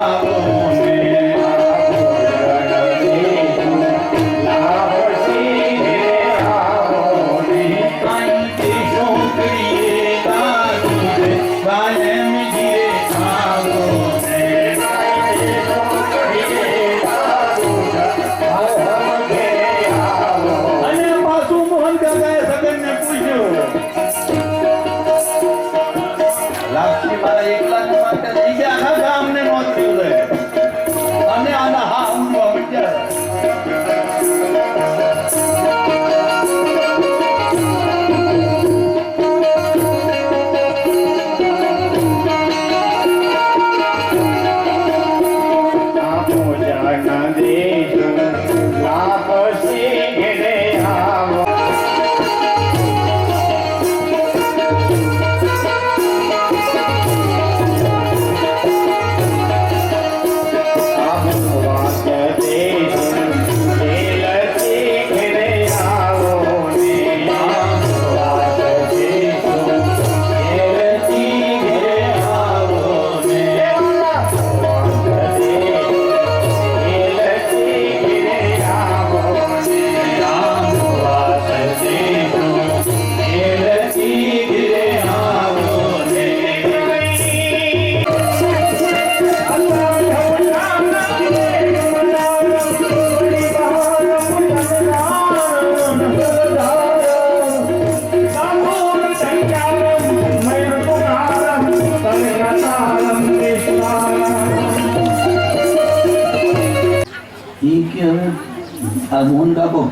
અને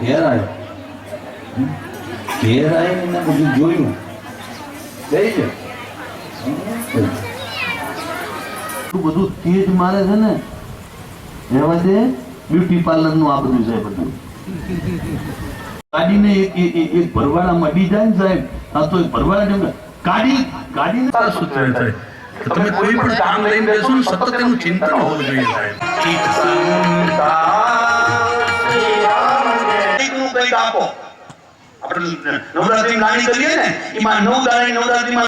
ઘેર આવ્યો ઘેર આવીને બધું જોયું. કઈ છે બધું તેજ મારે છે ને એવા છે બ્યુટી પાર્લરનું આ બધું છે બધું કાઢીને એક એક એક એક ભરવાડા મળી જાય ને સાહેબ. આ તો એક ભરવાડા ગાડી આ સૂત્ર થાય. તમે કોઈ પણ કામ લઈને બેસો ને સતત એનું ચિંતન હોવું જોઈએ સાહેબ. કંઈક આપો આપણે નવરાત્રી ગાણી કરીએ ને એમાં નવ દાડા નવરાત્રીમાં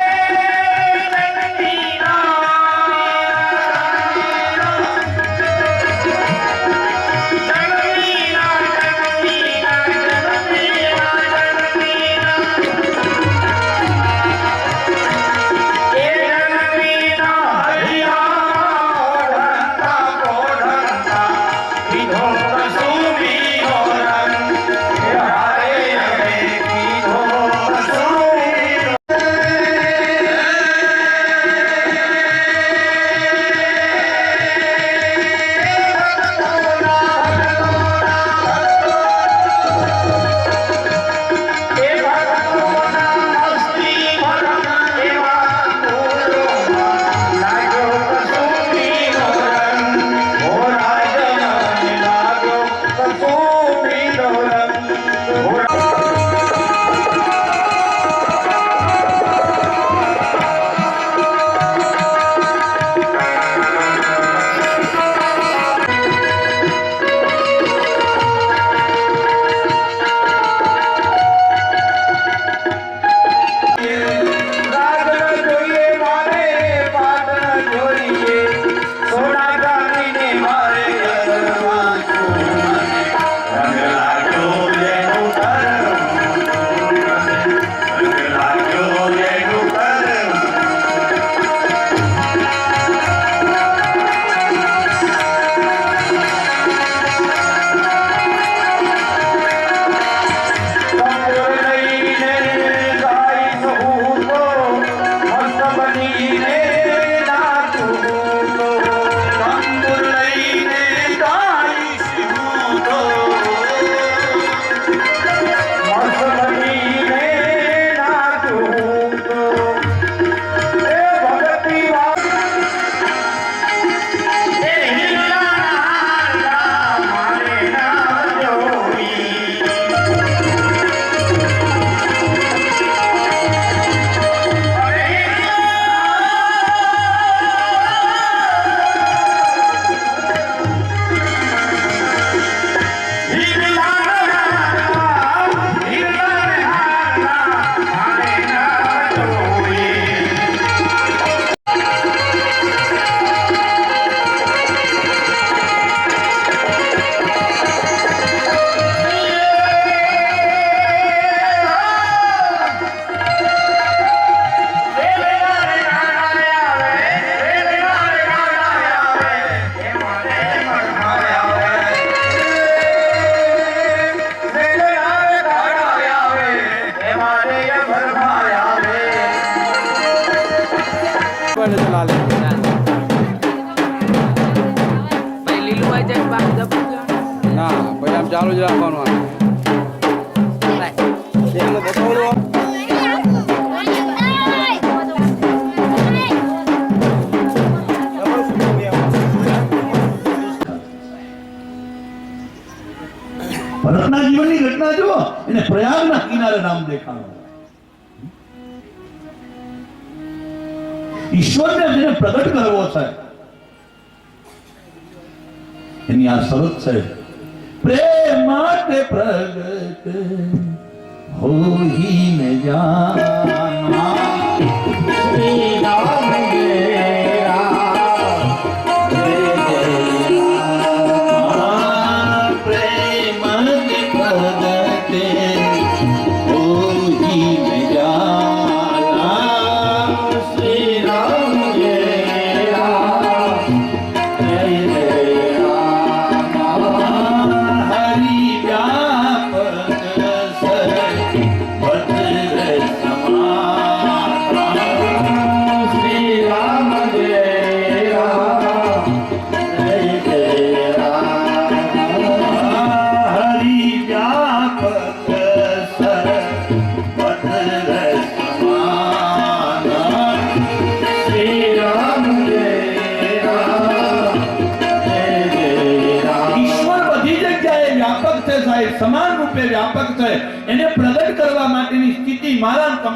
રાખવાનું આ. એમને બતાવવાનું ભરતના જીવનની ઘટના જુઓ એને પ્રયાગના કિનારે નામ દેખાણું ઈશ્વરને જેને પ્રગટ કરવો છે, એની આ શરત છે પ્રેમ માટે પ્રગટ હોઈ ને જાના રામ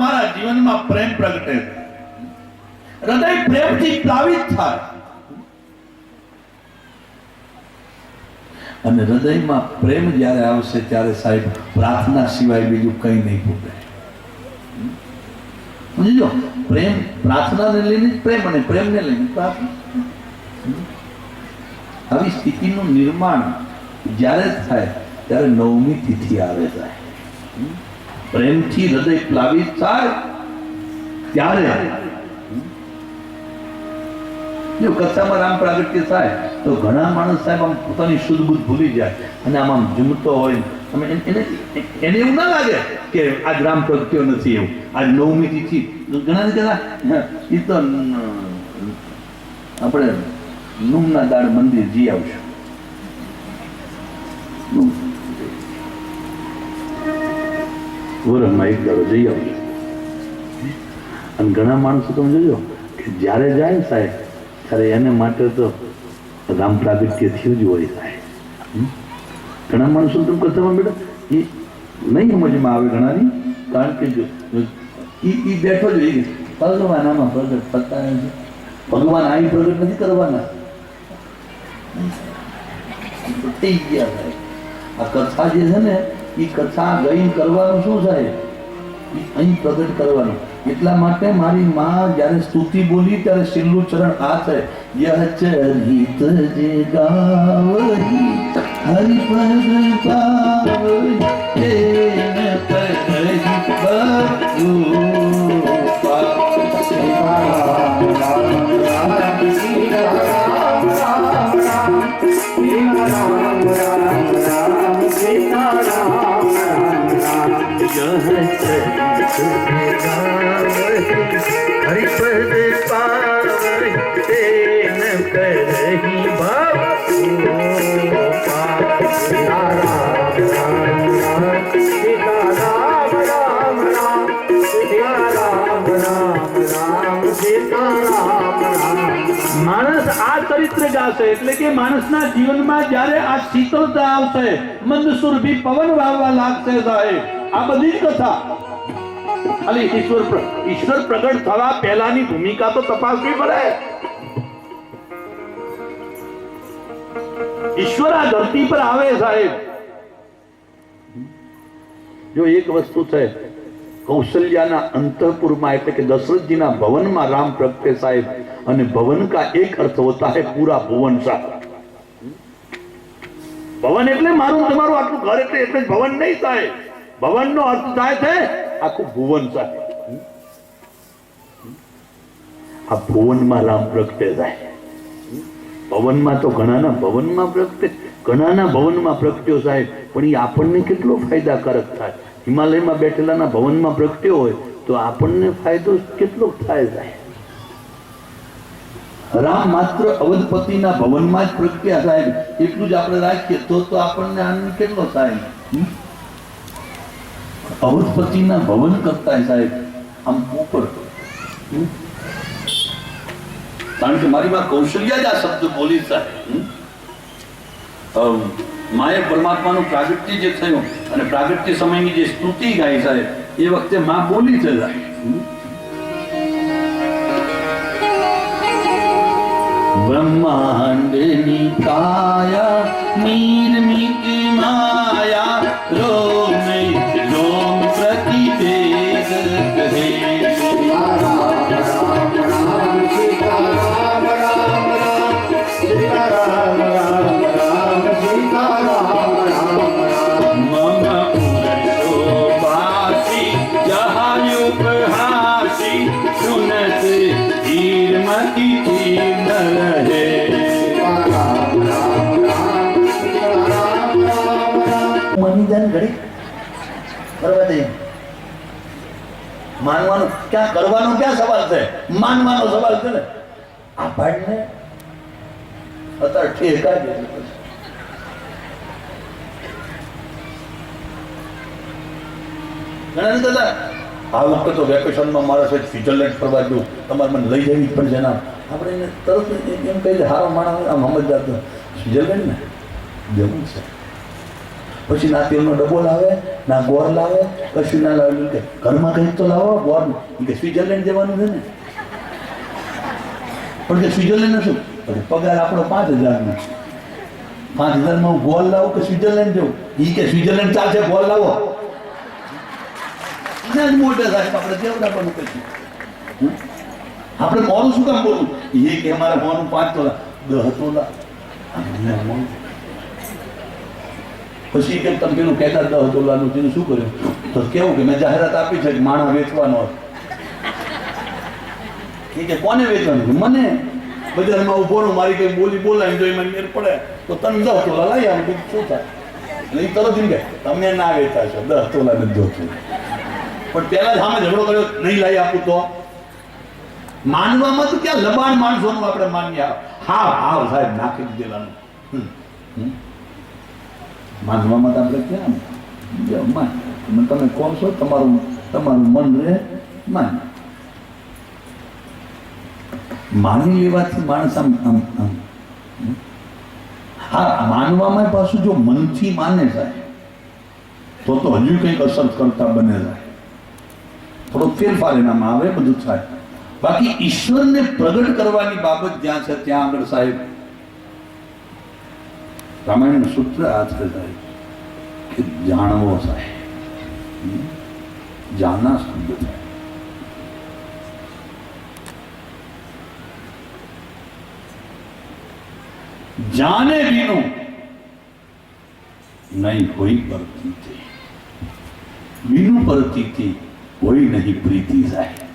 તમારા જીવનમાં પ્રેમ પ્રગટે હૃદય પ્રેમથી પ્લાવિત થાય. અને હૃદયમાં પ્રેમ જ્યારે આવશે ત્યારે સાહેબ પ્રાર્થના સિવાય બીજું કંઈ નહીં ફૂટે. સમજો પ્રેમ પ્રાર્થનાને લઈને પ્રેમ અને પ્રેમને લઈને પ્રાર્થના. આવી સ્થિતિનું નિર્માણ જ્યારે થાય, ત્યારે નવમી તિથિ આવે જાય પ્રેમથી હૃદય પ્લાવિત થાય ત્યારે જો કથામાં રામ પ્રાગટ્ય થાય, તો ઘણા માણસ સાહેબ આમ પોતાની શુદ્ધ બુદ્ધ ભૂલી જાય અને આમ આમ ઝૂમતો હોય. અમે એને એને- એવું ના લાગે કે આજ રામ પ્રગટ્યો નથી એવું. આજ નવમી તિથિ. ઘણા બધા એ તો આપણે નુમના દાળ મંદિર જી આવશું. વરસમાં એક દાડો જઈ આવજો અને ઘણા માણસો તમે જોજો કે જ્યારે જાય સાહેબ, ત્યારે એને માટે તો રામ પ્રાગત્ય થયું જ હોય સાહેબ. ઘણા માણસો તમે કથામાં બેઠા એ નહીં સમજમાં આવે ઘણાની, કારણ કે જો ઈ બેઠો જ હોય. ભગવાન આમાં પ્રગટ થતા નથી. ભગવાન અહીં પ્રગટ નથી કરવાના. થઈ ગયા આ કથા જે છે ને એ કથા ગઈ કરવાનું શું સાહેબ? અહીં પ્રગટ કરવાનું. એટલા માટે મારી માં જ્યારે સ્તુતિ બોલી ત્યારે છેલ્લું ચરણ આ છે. યહ ચરિત જે ગાવહી, હરિ પદ પાવહી તેન પદહી ચરિત્ર ગાશે એટલે કે માણસના જીવનમાં જ્યારે આ શીતળતા આવશે મંદ સુરભી પવન વાવવા લાગશે સાહેબ આ બધી જ કથા ખાલી ઈશ્વર પ્ર- ઈશ્વર પ્રગટ થવા પહેલાની ભૂમિકા તો તપાસવી પડે ઈશ્વર આ ધરતી પર આવે સાહેબ જો એક વસ્તુ છે કૌશલ્યાના અંતઃપુરમાં એટલે કે દશરથજીના ભવનમાં રામ પ્રગટે સાહેબ અને ભવન કા એક અર્થ હોતા है પૂરા ભુવન सा ભવન એટલે મારું, તમારું આટલું ઘર એટલે એટલે ભવન નહીં થાય. ભવનનો અર્થ થાય છે આખું ભુવન સાહેબ આ ભુવનમાં રામ પ્રગટે થાય ભવનમાં તો ઘણાના ભવનમાં પ્રગટે, ઘણાના ભવનમાં પ્રગટ્યો સાહેબ. પણ એ આપણને કેટલો ફાયદાકારક થાય? હિમાલયમાં બેઠેલાના ભવનમાં પ્રગટ્યો હોય તો આપણને ફાયદો કેટલો થાય સાહેબ? રામ માત્ર અવધપતિના ભવનમાં જ પ્રગટ્યા સાહેબ. એટલું જ આપણે રાખીએ તો તો આપણને આનંદ કેટલો થાય? અવધપતિના ભવન કરતા સાહેબ. આમ ઉપર? કારણ કે મારી માં કૌશલ્યા જ આ શબ્દ બોલી સાહેબ. માએ પરમાત્માનું પ્રાગટ્ય જે થયું અને પ્રાગટ્ય સમયની જે સ્તુતિ ગાઈ સાહેબ, એ વખતે માં બોલી છે સાહેબ બ્રહ્માંડની કાયા નિર્મિત માયા રોમે ક્યાં કરવાનો ક્યાં સવાલ છે? માનવાનો સવાલ છે ને? આપણને અત્યારે ઠેકા જ છે. ઘણા ને દાદા આ વખતે તો વેકેશનમાં મારે સ્વિટરલેન્ડ ફરવા જવું તમારે મને લઈ જવી પડશે ના આપણે એને તરત એમ કહી દે, હારો આમ સમજદાર સ્વિટરલેન્ડ ને જવું છે. પછી ના તેલનો ડબ્બો લાવે, ના ગોળ લાવે, કશું ના લાવે. કે, ઘરમાં કંઈક તો લાવો ગોળ કે સ્વિટરલેન્ડ જવાનું છે ને? પણ કે સ્વિટરલેન્ડ શું? પગાર આપણો પાંચ હજારનો. પાંચ હજારમાં હું ગોળ લાવું કે સ્વિટરલેન્ડ જવું? એ કે સ્વિટરલેન્ડ ચાલશે ગોળ લાવો. મોટા સાહેબ આપણે કેવડાવવાનું કશું? આપણે મોરું શું કામ બોલવું? એ કે અમારે મોનું પાંચ તોલા દસ તોલા. અમને મોં પછી કે તમે પેલું કહેતા દસ તોલાનું તેનું શું કર્યું? તો કેવું કે મેં જાહેરાત આપી છે કે માણા વેચવાનો એ કે કોને વેચવાનું? મને. બજારમાં ઊભો રહું, મારી કઈ બોલી બોલાય તો એમાં મેર પડે, તો તમે દસ તોલા લઈ આવું બીજું શું થાય? એટલે એ તરત એમ કે, તમે ના વેચા છો દસ તોલા નથી જોતું પણ પેલા જ સામે ઝઘડો કર્યો, નહીં લઈ આપું તો. માનવામાં તો ક્યાં લબાણ માણસોનું આપણે માનીએ? હા હા, સાહેબ, નાખી દીધેલાનું હમ. હમ. માનવામાં તો આપણે ક્યાં તમે તમે કોણ છો, તમારું તમારું મન રહે માન. માની લેવાથી માણસ આમ આમ આમ. હા, માનવામાં પાછું જો મનથી માને જાય તો તો હજુ કંઈક અસર કરતા બને જાય થોડો ફેરફાર એનામાં આવે, બધું થાય. બાકી ઈશ્વરને પ્રગટ કરવાની બાબત જ્યાં છે, ત્યાં આગળ સાહેબ રામાયણનું સૂત્ર આ છે સાહેબ કે જાણવો સાહેબ હમ? જાના શબ્દ થાય જાને બીનું નહીં હોય પ્રતીતિ બીનું પ્રતીતિ હોય નહીં પ્રીતિ જાય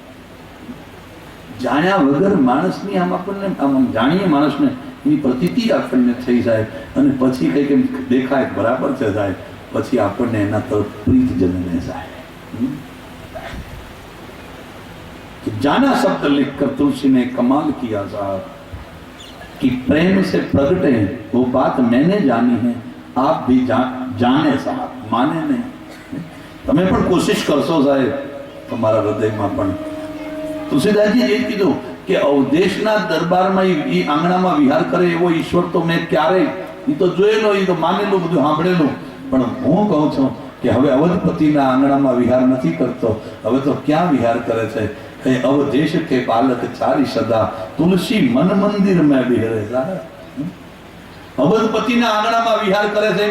જાણ્યા વગર માણસની આમ આપણને આમ આમ જાણીએ માણસને એની પ્રતીતિ જ આપણને થઈ જાય અને પછી કંઈક એમ દેખાય બરાબર છે જાય પછી આપણને એના તરફ પ્રીત જન્મે જાય હમ? कि जाना शब्द लिखकर तुलसी ने कमाल किया साहब कि प्रेम से प्रगटे वो बात मैंने जानी है आप भी जा, जाने साहब माने नहीं તમે પણ કોશિશ કરશો સાહેબ તમારા હૃદયમાં પણ તુલસીદાસજી એ કીધું કે અવદેશના દરબારમાં એ આંગણામાં વિહાર કરે એવો ઈશ્વર તો મેં ક્યારેય એ તો જોયેલો એ તો માનેલું, બધું સાંભળેલું. પણ હું કહું છું કે હવે અવધપતિના આંગણામાં વિહાર નથી કરતો. હવે તો ક્યાં વિહાર કરે છે? એ અવદેશ કે બાલક ચારી સદા તુલસી મન મંદિર મેં બિહરે. અવધપતિના આંગણામાં વિહાર કરે છે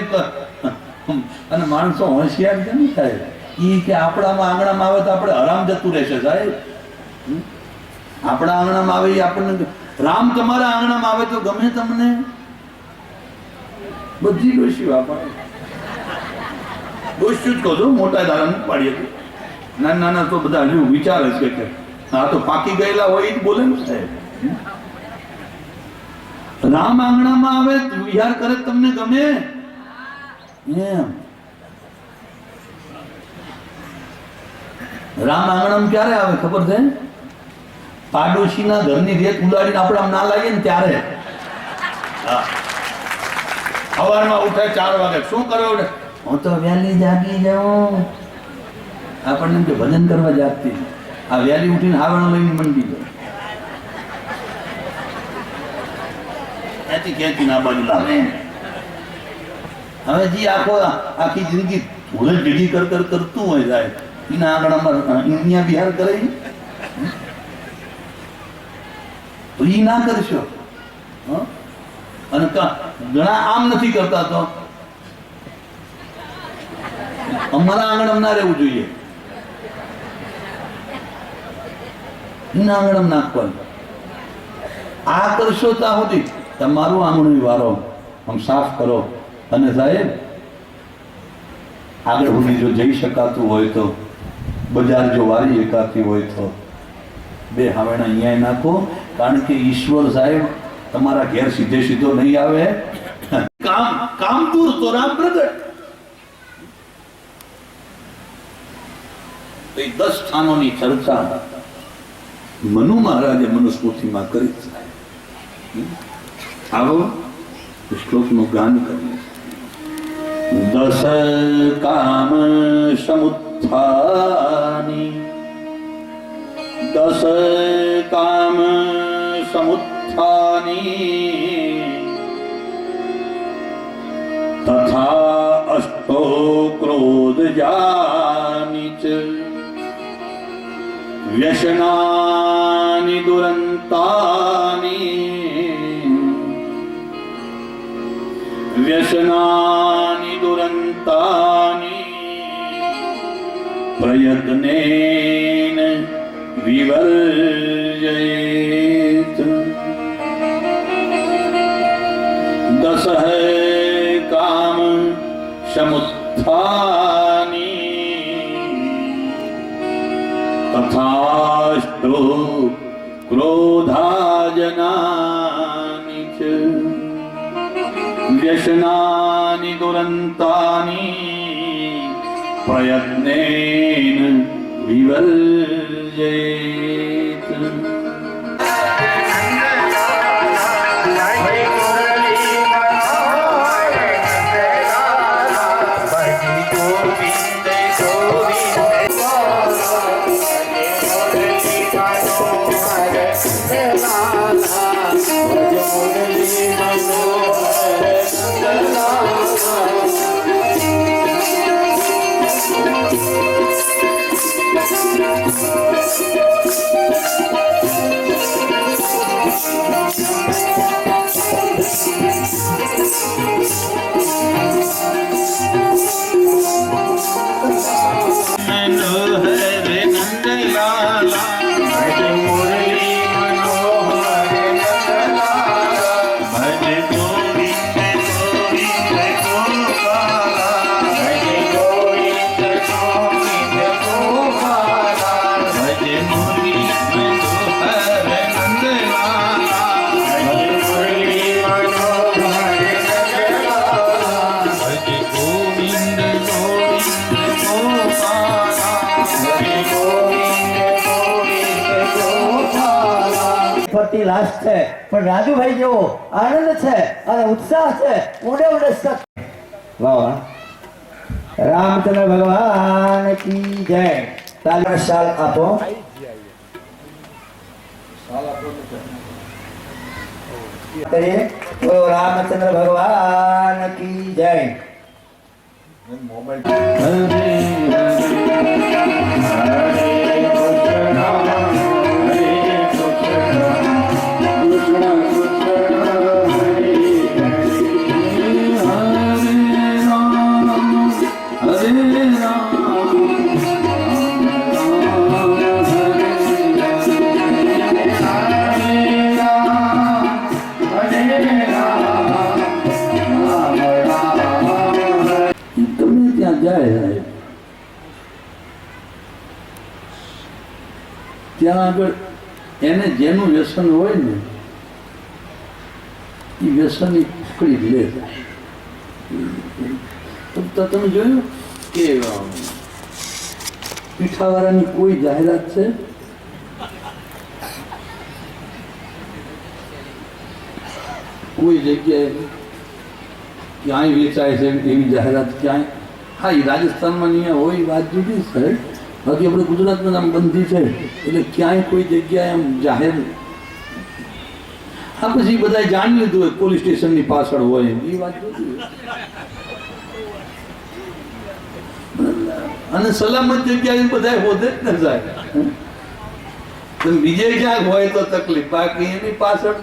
અને માણસો હોશિયાર કેમ થાય? એ કે આપણામાં આંગણામાં આવે તો આપણે આરામ જતું રહેશે સાહેબ? આપણા આંગણામાં આવે આપણને રામ તમારા આંગણામાં આવે તો ગમે તમને. બધી ડોસ્યું આપણે ડોસ્યું જ કહો છું, મોટા ધારણ પાડીએ નાના નાના તો બધા હજુ વિચારે છે કે આ તો પાકી ગયેલા હોય જ બોલે ને સાહેબ રામ આંગણામાં આવે વિહાર કરે તમને ગમે. એમ. રામ આંગણામાં ક્યારે આવે ખબર છે? પાડોશીના ઘરની રેત ઉડાડીને આપણે આમ ના લાગે ને ત્યારે. સવારમાં ઉઠે ચાર વાગે. શું કરો હું તો વહેલી જાગી જાઉં. આપણને કે ભજન કરવા જાગતી આ વહેલી ઉઠીને હાવણ લઈને મંડી જાય ત્યાંથી ક્યાંથી ના બાજુ લાવે. હવે જે આખો આખી જિંદગી ભૂલ ભેગી કર કર, કરતું હોય જાય. એના આંગણામાં અહીંયા વિહાર કરે ઈ ના કરશો અને ઘણા આમ નથી કરતા તો? અમારા આંગણ ના રહેવું જોઈએ. એના આંગણામાં નાખવાનું. આ કરશો ત્યાં સુધી તમારું આંગણું વારો આમ સાફ કરો. અને સાહેબ, આગળ સુધી જો જઈ શકાતું હોય તો, બજાર જો વારી એકાતી હોય તો, બે હાવેણા અહીંયા નાખો. કારણ કે ઈશ્વર સાહેબ તમારા ઘેર સીધે સીધો નહીં આવે. કામ કામ દૂર તો રામ પ્રગટ. એ દસ સ્થાનોની ચર્ચા મનુ મહારાજે મનુસ્મૃતિમાં કરી. આવો શ્લોકનું ગાન કરીએ. દસ કામ સમુત્થાની. દસ કામ સમુત્થાની તથા અષ્ટો ક્રોધ જાની ચ વ્યસનાની દુરંતાની વ્યસનાની દુરંતાની પ્રયત્નેન વિવર્જયેત તથાષ્ટો ક્રોધાજનાની ચ વ્યસનાની દુરંતાની પ્રયત્નેન વિવર્જયેત ફરતી લાશ છે પણ રાજુભાઈ જેવો આનંદ છે અને ઉત્સાહ છે ઉડે ઉડે સત વાહ વાહ રામચંદ્ર ભગવાન કી જય તાલીમ શાલ આપો કરીએ તો રામચંદ્ર ભગવાન કી જય ગમે ત્યાં આગળ એને જેનું વ્યસન હોય ને એ વ્યસન એ પકડી લે તો તમે જોયું કે પીઠાવાળાની કોઈ જાહેરાત છે કોઈ જગ્યાએ ક્યાંય વેચાય છે એવી જાહેરાત ક્યાંય હા એ રાજસ્થાનમાં અહીંયા હોય વાત જુદી છે બાકી આપણે ગુજરાતમાં નામ બંધી છે. એટલે ક્યાંય કોઈ જગ્યાએ આમ જાહેર હા, પછી બધા જાણી લીધું હોય, પોલીસ સ્ટેશનની પાછળ હોય. એ વાત અને સલામત જગ્યાએ બધા હોદે જ ન જાય. બીજે ક્યાંક હોય તો તકલીફ. બાકી એની પાછળ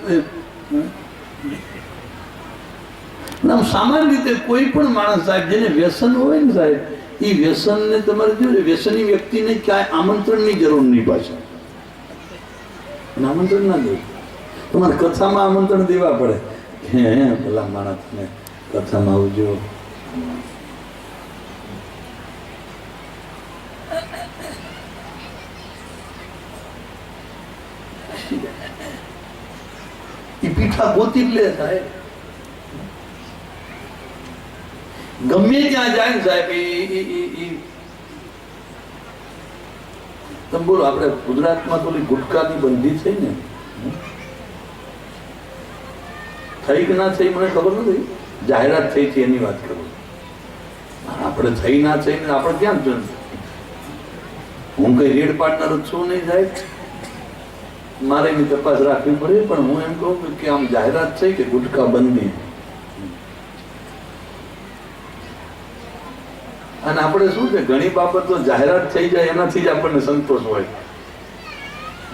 સામાન્ય રીતે કોઈ પણ માણસ સાહેબ, જેને વ્યસન હોય ને સાહેબ એ વ્યસનને તમારે જો વ્યસની વ્યક્તિને ક્યાંય આમંત્રણની જરૂર નહીં પાછા આમંત્રણ ના દેવું તમારે કથામાં આમંત્રણ દેવા પડે. હે પેલા માણસને કથામાં આવજો. પીઠા ગોતી લે સાહેબ. ગમે ત્યાં જાય ને સાહેબ તમે બોલો, આપણે ગુજરાતમાં તો ગુટકાની બંધી થઈ ને? થઈ કે ના થઈ મને ખબર નથી. જાહેરાત થઈ છે એની વાત કરું. આપણે થઈ ના થઈ ને આપણે ક્યાં જ હું કઈ રેડ પાર્ટનર જ છું નહીં સાહેબ. મારે એની તપાસ રાખવી પડે, પણ હું એમ કહું કે આમ જાહેરાત થઈ કે ગુટકા બંધી. અને આપણે શું છે, ઘણી બાબતો જાહેરાત થઈ જાય એનાથી જ આપણને સંતોષ હોય.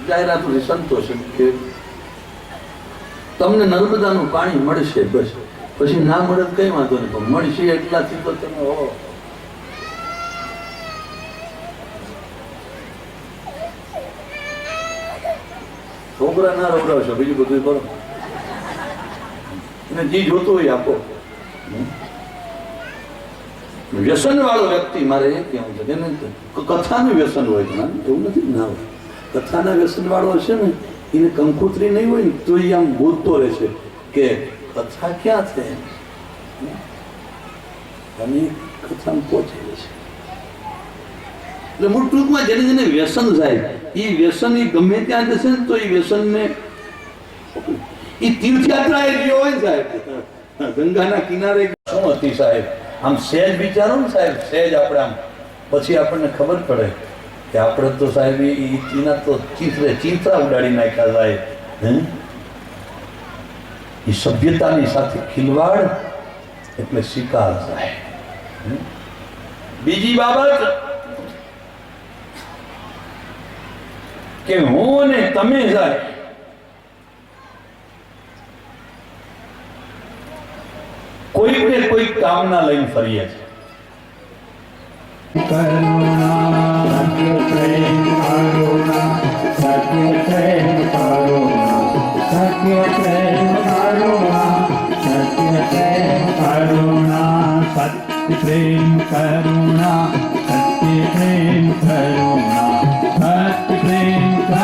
જાહેરાતથી સંતોષ કે તમને નર્મદાનું પાણી મળશે બસ. પછી ના મળે કઈ વાંધો નહીં, પણ મળશે એટલાથી તો તમે હો. છોકરા ના રવડાવશો બીજું બધું કરો. અને જે જોતું હોય આપો. વ્યસન વાળો વ્યક્તિ મારે એ કહેવું છે એને કથાનું વ્યસન હોય ઘણા એવું નથી ના? હોય. કથાના વ્યસન વાળો હશે ને, એને કંકોત્રી નહીં હોય ને તો એ આમ ગોતતો રહેશે કે કથા ક્યાં છે? અને કથામાં પહોંચી જશે એટલે મૂળ ટૂંકમાં જેને જેને વ્યસન થાય, એ વ્યસન એ ગમે ત્યાં જશે ને, તો એ વ્યસનને એ તીર્થયાત્રા એ ગયો હોય સાહેબ, ગંગાના કિનારે, શું હતી સાહેબ? આમ સહેજ વિચારો ને સાહેબ, સહેજ આપણે આમ પછી આપણને ખબર પડે કે આપણે તો સાહેબ એ ચીના તો ચીથરે ચિંતા ઉડાડી નાખ્યા સાહેબ, હે એ સભ્યતાની સાથે ખિલવાડ એટલે શિકાર સાહેબ? બીજી બાબત કે હું અને તમે સાહેબ કોઈક ને કોઈક કામના લઈને ફરીએ છીએ. પ્રેમ કરુણા